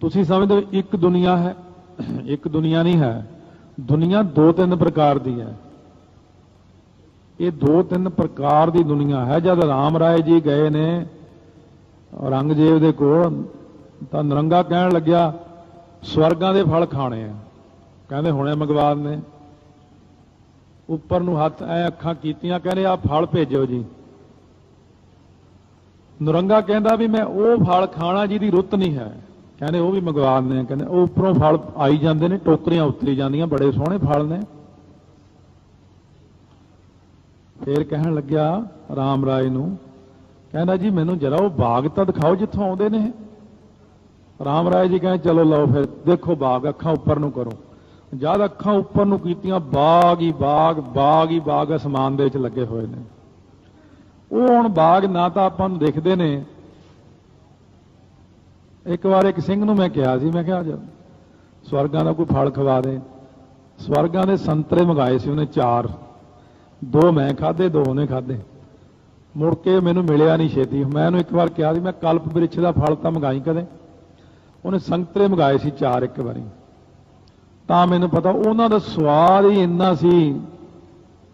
ਤੁਸੀਂ ਸਮਝਦੇ ਹੋ ਇੱਕ ਦੁਨੀਆ ਹੈ, ਇੱਕ ਦੁਨੀਆ ਨਹੀਂ ਹੈ। ਦੁਨੀਆ ਦੋ ਤਿੰਨ ਪ੍ਰਕਾਰ ਦੀ ਹੈ। ਇਹ ਦੋ ਤਿੰਨ ਪ੍ਰਕਾਰ ਦੀ ਦੁਨੀਆ ਹੈ। ਜਦ ਰਾਮ ਰਾਏ ਜੀ ਗਏ ਨੇ, ਔਰੰਗਜ਼ੇਬ ਦੇ ਕੋਲ, ਤਾਂ ਨਰੰਗਾ ਕਹਿਣ ਲੱਗਿਆ, ਸਵਰਗਾਂ ਦੇ ਫਲ ਖਾਣੇ ਆ। ਕਹਿੰਦੇ ਹੁਣੇ ਮੰਗਵਾ ਨੇ। ਉੱਪਰ ਨੂੰ ਹੱਥ ਐ ਅੱਖਾਂ ਕੀਤੀਆਂ, ਕਹਿੰਦੇ ਆ ਫਲ ਭੇਜੋ ਜੀ। ਨਰੰਗਾ ਕਹਿੰਦਾ ਵੀ ਮੈਂ ਉਹ ਫਲ ਖਾਣਾ ਜਿਹਦੀ ਰੁੱਤ ਨਹੀਂ ਹੈ। ਕਹਿੰਦੇ ਉਹ ਵੀ ਮੰਗਵਾ ਦਿੰਦੇ ਕਹਿੰਦੇ ਉਹ ਉੱਪਰੋਂ ਫਲ ਆਈ ਜਾਂਦੇ ਨੇ, ਟੋਕਰੀਆਂ ਉਤਰੀ ਜਾਂਦੀਆਂ, ਬੜੇ ਸੋਹਣੇ ਫਲ ਨੇ। ਫੇਰ ਕਹਿਣ ਲੱਗਿਆ ਰਾਮ ਰਾਏ ਨੂੰ, ਕਹਿੰਦਾ ਜੀ ਮੈਨੂੰ ਜਰਾ ਉਹ ਬਾਗ ਤਾਂ ਦਿਖਾਓ ਜਿੱਥੋਂ ਆਉਂਦੇ ਨੇ। ਰਾਮ ਰਾਏ ਜੀ ਕਹਿੰਦੇ ਚਲੋ ਲਓ ਫਿਰ, ਦੇਖੋ ਬਾਗ, ਅੱਖਾਂ ਉੱਪਰ ਨੂੰ ਕਰੋ। ਜਦ ਅੱਖਾਂ ਉੱਪਰ ਨੂੰ ਕੀਤੀਆਂ, ਬਾਗ ਹੀ ਬਾਗ ਬਾਗ ਹੀ ਬਾਗ ਅਸਮਾਨ ਦੇ ਵਿੱਚ ਲੱਗੇ ਹੋਏ ਨੇ। ਉਹ ਹੁਣ ਬਾਗ ਨਾ ਤਾਂ ਆਪਾਂ ਨੂੰ ਦਿਖਦੇ ਨੇ ਇੱਕ ਵਾਰ ਇੱਕ ਸਿੰਘ ਨੂੰ ਮੈਂ ਕਿਹਾ ਸੀ, ਮੈਂ ਕਿਹਾ, ਜਾ, ਸਵਰਗਾਂ ਦਾ ਕੋਈ ਫਲ ਖਵਾ ਦੇ। ਸਵਰਗਾਂ ਦੇ ਸੰਤਰੇ ਮੰਗਾਏ ਸੀ ਉਹਨੇ ਚਾਰ। ਦੋ ਮੈਂ ਖਾਦੇ ਦੋ ਉਹਨੇ ਖਾਦੇ ਮੁੜ ਕੇ ਮੈਨੂੰ ਮਿਲਿਆ ਨਹੀਂ ਛੇਤੀ। ਮੈਂ ਉਹਨੂੰ ਇੱਕ ਵਾਰ ਕਿਹਾ ਸੀ, ਮੈਂ ਕਲਪ ਬ੍ਰਿਛ ਦਾ ਫਲ ਤਾਂ ਮੰਗਾਈ ਕਦੇ? ਉਹਨੇ ਸੰਤਰੇ ਮੰਗਾਏ ਸੀ ਚਾਰ ਇੱਕ ਵਾਰੀ। ਤਾਂ ਮੈਨੂੰ ਪਤਾ ਉਹਨਾਂ ਦਾ ਸਵਾਦ ਹੀ ਇੰਨਾ ਸੀ,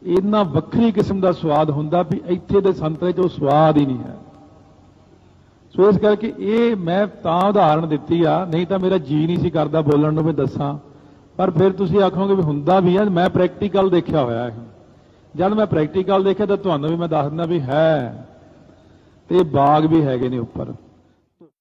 ਇੰਨਾ ਵੱਖਰੀ ਕਿਸਮ ਦਾ ਸਵਾਦ ਹੁੰਦਾ ਵੀ ਇੱਥੇ ਦੇ ਸੰਤਰੇ 'ਚ ਉਹ ਸਵਾਦ ਹੀ ਨਹੀਂ ਹੈ। ਸੋ ਇਸ ਕਰਕੇ ਇਹ ਮੈਂ ਤਾਂ ਉਦਾਹਰਣ ਦਿੱਤੀ ਆ, ਨਹੀਂ ਤਾਂ ਮੇਰਾ ਜੀ ਨਹੀਂ ਸੀ ਕਰਦਾ ਬੋਲਣ ਨੂੰ ਮੈਂ ਦੱਸਾਂ। ਪਰ ਫਿਰ ਤੁਸੀਂ ਆਖੋਗੇ ਵੀ ਹੁੰਦਾ ਵੀ ਆ, ਮੈਂ ਪ੍ਰੈਕਟੀਕਲ ਦੇਖਿਆ ਹੋਇਆ ਹੈ। ਜਦ ਮੈਂ ਪ੍ਰੈਕਟੀਕਲ ਦੇਖਿਆ ਤਾਂ ਤੁਹਾਨੂੰ ਵੀ ਮੈਂ ਦੱਸ ਦਿੰਦਾ ਵੀ ਹੈ। ਤੇ ਬਾਗ ਵੀ ਹੈਗੇ ਨੇ ਉੱਪਰ।